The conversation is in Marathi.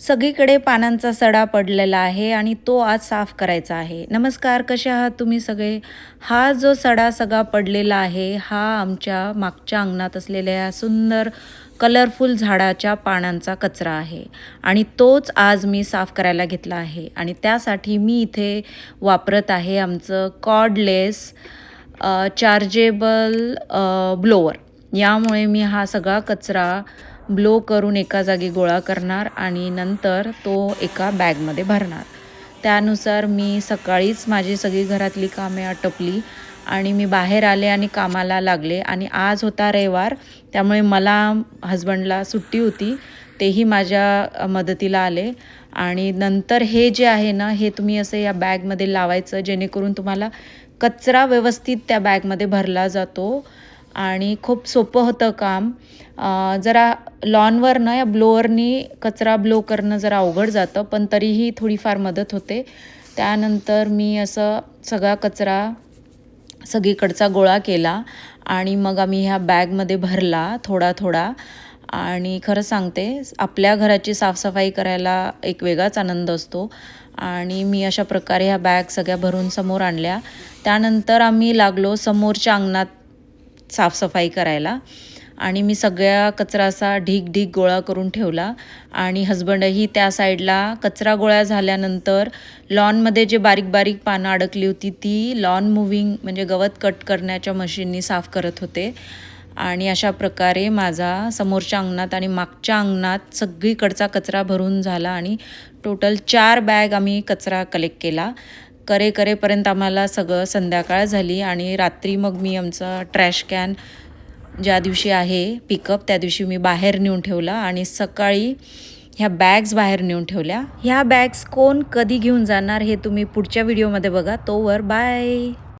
सगळीकडे पानांचा सडा पडलेला आहे आणि तो आज साफ करायचा आहे. नमस्कार कसे आहात तुम्ही सगळे? हा जो सडा सगळा पडलेला आहे हा आमच्या मागच्या अंगणात असलेल्या सुंदर कलरफुल झाडाच्या पानांचा कचरा आहे आणि तोच आज मी साफ करायला घेतला आहे आणि त्यासाठी मी इथे वापरत आहे आमचं कॉडलेस चार्जेबल ब्लोअर यामुळे मी हा सगळा कचरा ब्लो करून एका जागी गोळा करणार आणि नंतर तो एका बॅगमध्ये भरणार. त्यानुसार मी सकाळीच माझी सगळी घरातली कामे आटपली आणि मी बाहेर आले आणि कामाला लागले आणि आज होता रविवार त्यामुळे मला हजबंडला सुट्टी होती तेही माझ्या मदतीला आले. आणि नंतर हे जे आहे ना हे तुम्ही असं या बॅगमध्ये लावायचं जेणेकरून तुम्हाला कचरा व्यवस्थित त्या बॅगमध्ये भरला जातो. आणि खूप सोपं होतं काम. जरा लॉनवर ना या ब्लोअरनी कचरा ब्लो करणं जरा अवघड जातं पण तरीही थोडीफार मदत होते. त्यानंतर मी असं सगळा कचरा सगळीकडचा गोळा केला आणि मग आम्ही ह्या बॅगमध्ये भरला थोडा थोडा. आणि खरं सांगते आपल्या घराची साफसफाई करायला एक वेगळाच आनंद असतो. आणि मी अशा प्रकारे ह्या बॅग सगळ्या भरून समोर आणल्या. त्यानंतर आम्ही लागलो समोरच्या अंगणात साफसफाई करायला. आणि मी सगळ्या कचरा असा ढीक ढीक गोळा करून ठेवला. आणि हजबंडही त्या साईडला कचरा गोळा झाल्यानंतर लॉनमध्ये जे बारीक बारीक पानं अडकली होती ती लॉन मुव्हिंग म्हणजे गवत कट करण्याच्या मशीननी साफ करत होते. आणि अशा प्रकारे माझा समोरच्या अंगणात आणि मागच्या अंगणात सगळीकडचा कचरा भरून झाला आणि टोटल चार बॅग आम्ही कचरा कलेक्ट केला. करे करेपर्यंत आम्हाला सगळं संध्याकाळ झाली आणि रात्री मग मी आमचा ट्रॅश कॅन ज्या दिवशी आहे पिकअप त्या दिवशी मी बाहेर नेऊन ठेवला आणि सकाळी ह्या बॅग्स बाहेर नेऊन ठेवल्या. ह्या बॅग्स कोण कधी घेऊन जाणार हे तुम्ही पुढच्या व्हिडिओमध्ये बघा. तोवर बाय